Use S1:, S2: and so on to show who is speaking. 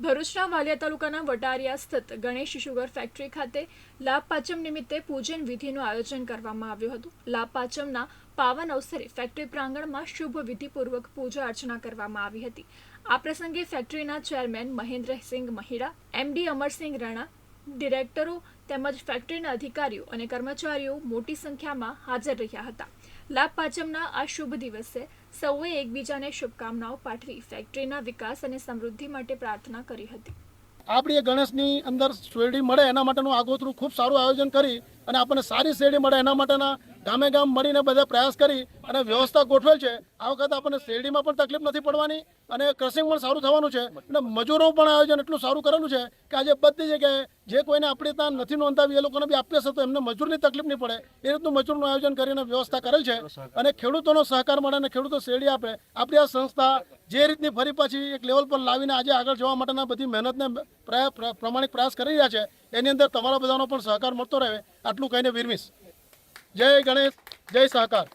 S1: ભરૂચના વાલિયા તાલુકાના વટારિયા સ્થિત ગણેશ શુગર ફેક્ટરી ખાતે લાભ નિમિત્તે પૂજન વિધિનું આયોજન કરવામાં આવ્યું હતું. લાભ પાંચમના પાવન અવસરે ફેક્ટરી પ્રાંગણમાં શુભ વિધિપૂર્વક પૂજા અર્ચના કરવામાં આવી હતી. આ પ્રસંગે ફેક્ટરીના ચેરમેન મહેન્દ્રસિંહ મહિડા એમડી અમરસિંહ રાણા, ડિરેક્ટરો તેમજ ફેક્ટરીના અધિકારીઓ અને કર્મચારીઓ મોટી સંખ્યામાં હાજર રહ્યા હતા. લાભ પાંચમના આ શુભ દિવસે સૌએ એકબીજાને શુભકામનાઓ પાઠવી, ફેક્ટરીના વિકાસ અને સમૃદ્ધિ માટે પ્રાર્થના કરી હતી.
S2: આપણી ગણેશની અંદર શેરડી મળે એના માટેનું આગોતરું ખૂબ સારું આયોજન કરી અને આપણને સારી શેરડી મળે એના માટેના ગામે ગામ મળીને બધા પ્રયાસ કરી અને વ્યવસ્થા ગોઠવેલ છે. આ વખતે આપણને શેરડીમાં પણ તકલીફ નથી પડવાની અને ક્રસિંગ પણ સારું થવાનું છે. અને મજૂરો પણ આયોજન એટલું સારું કરેલું છે કે આજે બધી જગ્યાએ જે કોઈને આપણે ત્યાં નથી નોંધાવી એ લોકોને બી આપીએ તો એમને મજૂરની તકલીફ નહીં પડે. એ રીતનું મજૂરનું આયોજન કરીને વ્યવસ્થા કરેલ છે. અને ખેડૂતોનો સહકાર મળે અને ખેડૂતો શેરડી આપે. આપણી આ સંસ્થા જે રીતની ફરી પાછી એક લેવલ પર લાવીને આજે આગળ જવા માટેના બધી મહેનતને પ્રમાણિક પ્રયાસ કરી રહ્યા છે. એની અંદર તમારા બધાનો પણ સહકાર મળતો રહે. આટલું કહીને વિરમીશ. જય ગણેશ, જય સહકાર.